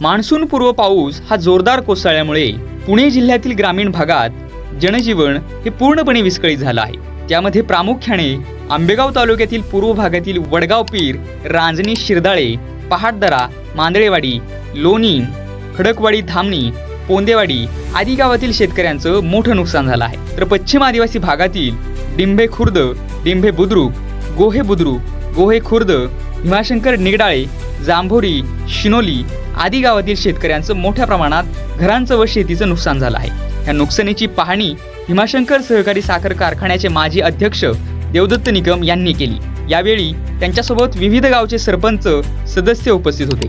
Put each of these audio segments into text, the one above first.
मान्सूनपूर्व पाऊस हा जोरदार कोसळल्यामुळे पुणे जिल्ह्यातील ग्रामीण भागात जनजीवन हे पूर्णपणे विस्कळीत झालं आहे. त्यामध्ये प्रामुख्याने आंबेगाव तालुक्यातील पूर्व भागातील वडगाव पीर रांजणी शिरदाळे पहाटदरा मांदळेवाडी लोणी खडकवाडी धामणी पोंदेवाडी आदी गावातील शेतकऱ्यांचं मोठं नुकसान झालं आहे. तर पश्चिम आदिवासी भागातील डिंभे खुर्द डिंभे बुद्रुक गोहे बुद्रुक गोहे खुर्द भीमाशंकर निगडाळे जांभोरी शिनोली आदी गावातील शेतकऱ्यांचं मोठ्या प्रमाणात घरांचं व शेतीचं नुकसान झालं आहे. या नुकसानीची पाहणी हिमाशंकर सहकारी साखर कारखान्याचे माजी अध्यक्ष देवदत्त निगम यांनी केली. यावेळी त्यांच्यासोबत विविध गावचे सरपंच सदस्य उपस्थित होते.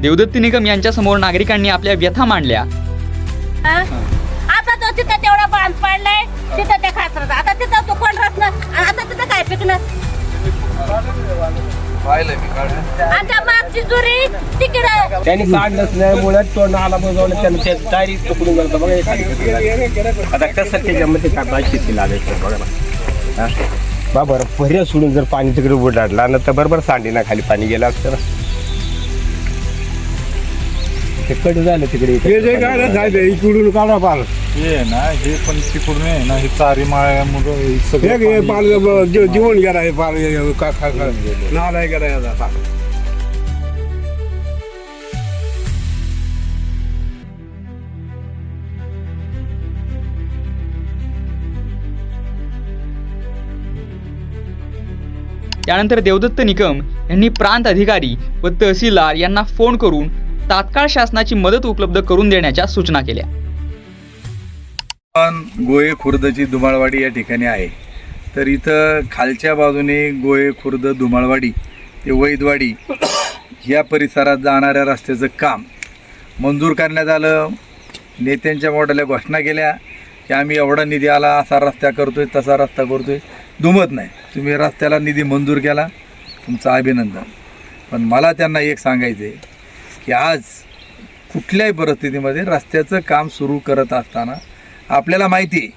देवदत्त निगम यांच्यासमोर नागरिकांनी आपल्या व्यथा मांडल्या. आता तो तिथं तेवढा बांध पाडलाय तिथं ते खात आता तिथं तो कोण राहत आता तिथं काय मागची जुरी तिकडं. त्यांनी काढलंच नाही मुळात तो नाला बजावलं त्यांनी त्या डायरी पकडून गेलं. बघा. आता कसं त्याच्यामध्ये काय शेती लागायचं बघा ना हा? बा बरं पर्या सोडून जर पाणी तिकडे उडाडला ना तर बरोबर सांडीना खाली पाणी गेलं असतं ना. ते कट झालं तिकडे हे जे काय ना झालं इकडून काढा पाल हे ना हे पण तिकडून आहे ना हे चारी माळ्यामुळं हे हे सगळं हे पाणी- पाल ब- जे- जीवन गेला हे पाल का खा खा नाला गेला. याचा त्यानंतर देवदत्त निकम यांनी प्रांत अधिकारी व तहसीलदार यांना फोन करून तात्काळ शासनाची मदत उपलब्ध करून देण्याच्या सूचना केल्या. गोये खुर्दची धुमाळवाडी या ठिकाणी आहे. तर इथं खालच्या बाजूने गोये खुर्द धुमाळवाडी ते वैदवाडी या परिसरात जाणाऱ्या रस्त्याचं काम मंजूर करण्यात आलं. नेत्यांच्या मोठ्या घोषणा केल्या की आम्ही एवढा निधी आला असा रस्ता करतो आहे तसा रस्ता करतो आहे दुमत नाही. तुम्ही रस्त्याला निधी मंजूर केला. तुमचं अभिनंदन. पण मला त्यांना एक सांगायचं आहे की आज कुठल्याही परिस्थितीमध्ये रस्त्याचं काम सुरू करत असताना आपल्याला माहिती आहे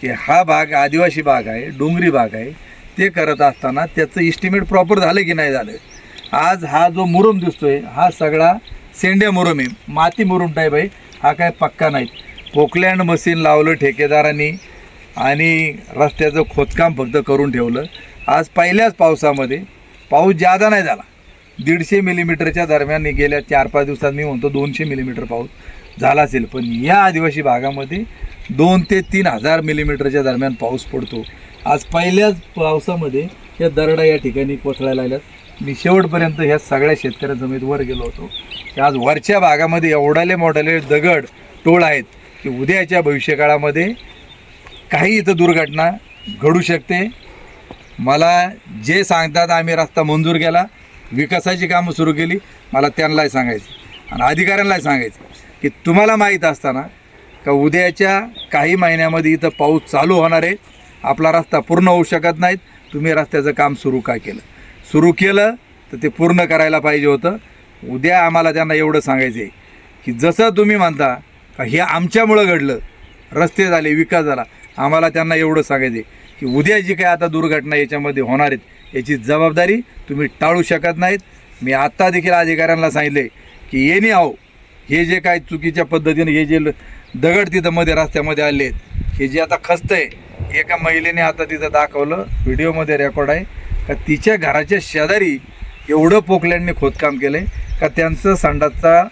की हा भाग आदिवासी भाग आहे डोंगरी भाग आहे. ते करत असताना त्याचं इस्टिमेट प्रॉपर झालं की नाही झालं? आज हा जो मुरुम दिसतोय हा सगळा सेंड्या मुरुम आहे. माती मुरुम टाईप आहे. हा काय पक्का नाही. पोकलँड मशीन लावलं ठेकेदारांनी आणि रस्त्याचं खोदकाम फक्त करून ठेवलं. आज पहिल्याच पावसामध्ये पाऊस जादा नाही झाला. दीडशे मिलीमीटरच्या दरम्यान गेल्या चार पाच दिवसात मी म्हणतो दोनशे मिलीमीटर पाऊस झाला असेल. पण या आदिवासी भागामध्ये दोन ते तीन हजार मिलीमीटरच्या दरम्यान पाऊस पडतो. आज पहिल्याच पावसामध्ये या दरडा या ठिकाणी कोसळायला लागल्यात. मी शेवटपर्यंत ह्या सगळ्या शेतकऱ्यांसमेत वर गेलो होतो. की आज वरच्या भागामध्ये एवढाले मोठाले दगड टोळ आहेत की उद्याच्या भविष्यकाळामध्ये काही इथं दुर्घटना घडू शकते. मला जे सांगतात आम्ही रस्ता मंजूर केला. विकासाची कामं सुरू केली मला त्यांनाही सांगायचं. आणि अधिकाऱ्यांनाही सांगायचं की तुम्हाला माहीत असताना का उद्याच्या काही महिन्यामध्ये इथं पाऊस चालू होणार आहे आपला रस्ता पूर्ण होऊ शकत नाहीत तुम्ही रस्त्याचं काम सुरू का केलं? सुरू केलं तर ते पूर्ण करायला पाहिजे होतं. उद्या आम्हाला त्यांना एवढं सांगायचं आहे की जसं तुम्ही म्हणता का हे आमच्यामुळं घडलं रस्ते झाले विकास झाला आम्हाला त्यांना एवढं सांगायचं आहे की उद्या जी काय आता दुर्घटना याच्यामध्ये होणार आहेत याची जबाबदारी तुम्ही टाळू शकत नाहीत. मी आत्ता देखील अधिकाऱ्यांना सांगितले की येणे आहो हे जे काय चुकीच्या पद्धतीने हे जे ल- दगड तिथं मध्ये रस्त्यामध्ये आले आहेत हे जे आता खस्त आहे एका महिलेने आता तिथं दाखवलं व्हिडिओमध्ये रेकॉर्ड आहे का तिच्या घराच्या शेजारी एवढं पोकल्यांनी खोदकाम केलं आहे का त्यांचं संडासचा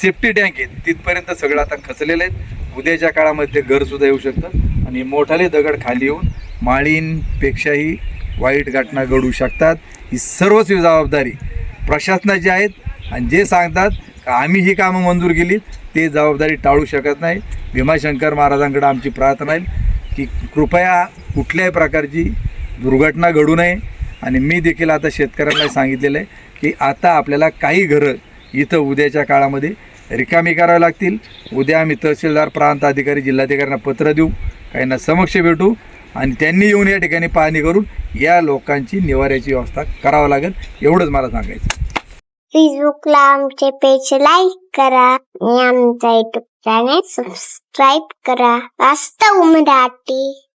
सेफ्टी टँक आहे तिथपर्यंत सगळं आता खचलेलं आहे. उद्याच्या काळामध्ये ते घरसुद्धा येऊ शकतं. आणि मोठाले दगड खाली येऊन माळींपेक्षाही वाईट घटना घडू शकतात. ही सर्वच जबाबदारी प्रशासनाची आहेत आणि जे सांगतात का आम्ही ही कामं मंजूर केली ते जबाबदारी टाळू शकत नाही. भीमाशंकर महाराजांकडे आमची प्रार्थना आहे की कृपया कुठल्याही प्रकारची दुर्घटना घडू नये. आणि मी देखील आता शेतकऱ्यांना सांगितलेलं आहे की आता आपल्याला काही घरं इथं उद्याच्या काळामध्ये रिकामी करावी लागतील. उद्या आम्ही तहसीलदार प्रांत अधिकारी जिल्हाधिकाऱ्यांना पत्र देऊ. काहींना समक्ष भेटू. आणि त्यांनी येऊन या ठिकाणी पाहणी करून या लोकांची निवाऱ्याची व्यवस्था करावं लागेल एवढंच मला सांगायचं फेसबुकला आमचे पेज लाईक करा आणि आमचा युट्यूब चॅनेल सबस्क्राईब करा. वास्तव मराठी.